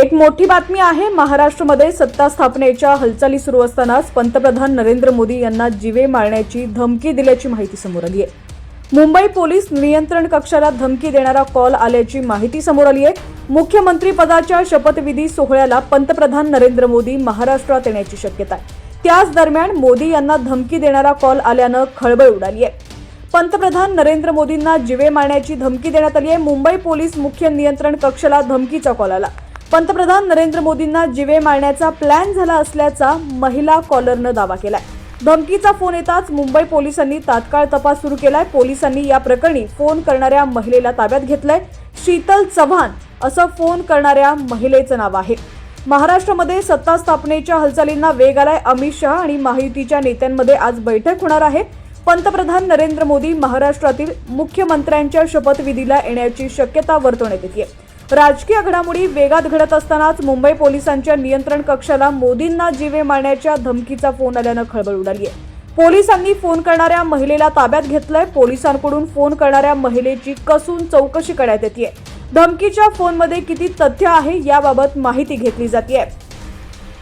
एक मोठी बातमी आहे महाराष्ट्रामध्ये सत्ता स्थापनेच्या हालचाली सुरू असतानाच पंतप्रधान नरेंद्र मोदी यांना जीवे मारण्याची धमकी दिल्याची माहिती समोर आली आहे. मुंबई पोलीस नियंत्रण कक्षाला धमकी देणारा कॉल आल्याची माहिती समोर आली आहे. मुख्यमंत्री पदाच्या शपथविधी सोहळ्याला पंतप्रधान नरेंद्र मोदी महाराष्ट्रात येण्याची शक्यता आहे. त्याच दरम्यान मोदी यांना धमकी देणारा कॉल आल्यानं खळबळ उडाली आहे. पंतप्रधान नरेंद्र मोदींना जिवे मारण्याची धमकी देण्यात आली आहे. मुंबई पोलीस मुख्य नियंत्रण कक्षाला धमकीचा कॉल आला. पंतप्रधान नरेंद्र मोदींना जिवे मारण्याचा प्लॅन झाला असल्याचा महिला कॉलरनं दावा केलाय. धमकीचा फोन येताच मुंबई पोलिसांनी तात्काळ तपास सुरू केलाय. पोलिसांनी या प्रकरणी फोन करणाऱ्या महिलेला ताब्यात घेतलंय. शीतल चव्हाण असं फोन करणाऱ्या महिलेचं नाव आहे. महाराष्ट्रामध्ये सत्ता स्थापनेच्या हालचालींना वेग आलाय. अमित शहा आणि महायुतीच्या नेत्यांमध्ये आज बैठक होणार आहे. पंतप्रधान नरेंद्र मोदी महाराष्ट्रातील मुख्यमंत्र्यांच्या शपथविधीला येण्याची शक्यता वर्तवण्यात येते राजकीय घडामोडी वेगात घडत असतानाच मुंबई पोलिसांच्या नियंत्रण कक्षाला मोदींना जीवे मारण्याच्या धमकीचा फोन आल्यानं खळबळ उडाली आहे पोलिसांनी फोन करणाऱ्या महिलेला ताब्यात घेतलंय. पोलिसांकडून फोन करणाऱ्या महिलेची कसून चौकशी करण्यात येते धमकीच्या फोनमध्ये किती तथ्य आहे याबाबत माहिती घेतली जाते